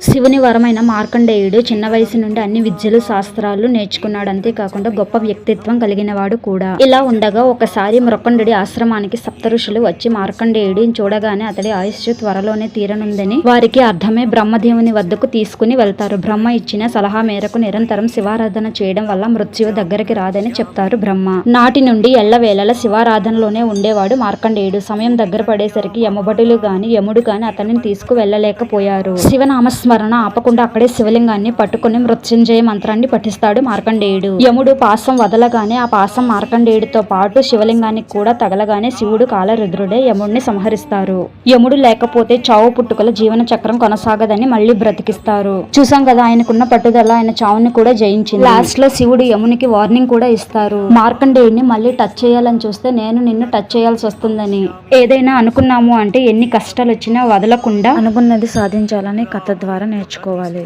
శివుని వరమైన మార్కండేయుడు చిన్న వయసు నుండి అన్ని విద్యలు శాస్త్రాలు నేర్చుకున్నాడు. అంతేకాకుండా గొప్ప వ్యక్తిత్వం కలిగినవాడు కూడా. ఇలా ఉండగా ఒకసారి మృకండుడి ఆశ్రమానికి సప్త ఋషులు వచ్చి మార్కండేయుడిని చూడగానే అతడి ఆయుష్ త్వరలోనే తీరనుందని వారికి అర్థమే బ్రహ్మదేవుని వద్దకు తీసుకుని వెళ్తారు. బ్రహ్మ ఇచ్చిన సలహా మేరకు నిరంతరం శివారాధన చేయడం వల్ల మృత్యువు దగ్గరికి రాదని చెప్తారు బ్రహ్మ. నాటి నుండి ఎల్లవేళల శివారాధనలోనే ఉండేవాడు మార్కండేయుడు. సమయం దగ్గర పడేసరికి యమభటులు గాని యముడు గాని అతనిని తీసుకు వెళ్ళలేకపోయారు. స్మరణ ఆపకుండా అక్కడే శివలింగాన్ని పట్టుకుని మృత్యుంజయ మంత్రాన్ని పఠిస్తాడు మార్కండేయుడు. యముడు పాసం వదలగానే ఆ పాసం మార్కండేయుడితో పాటు శివలింగానికి కూడా తగలగానే శివుడు కాలరుద్రుడే యముడిని సంహరిస్తారు. యముడు లేకపోతే చావు పుట్టుకల జీవన చక్రం కొనసాగదని మళ్ళీ బ్రతికిస్తారు. చూసాం కదా ఆయనకున్న పట్టుదల ఆయన చావుని కూడా జయించింది. లాస్ట్లో శివుడు యమునికి వార్నింగ్ కూడా ఇస్తారు. మార్కండేయుడిని మళ్ళీ టచ్ చేయాలని చూస్తే నేను నిన్ను టచ్ చేయాల్సి వస్తుందని. ఏదైనా అనుకున్నాము అంటే ఎన్ని కష్టాలు వచ్చినా వదలకుండా అనుకున్నది సాధించాలని కథ ద్వారా నేర్చుకోవాలి.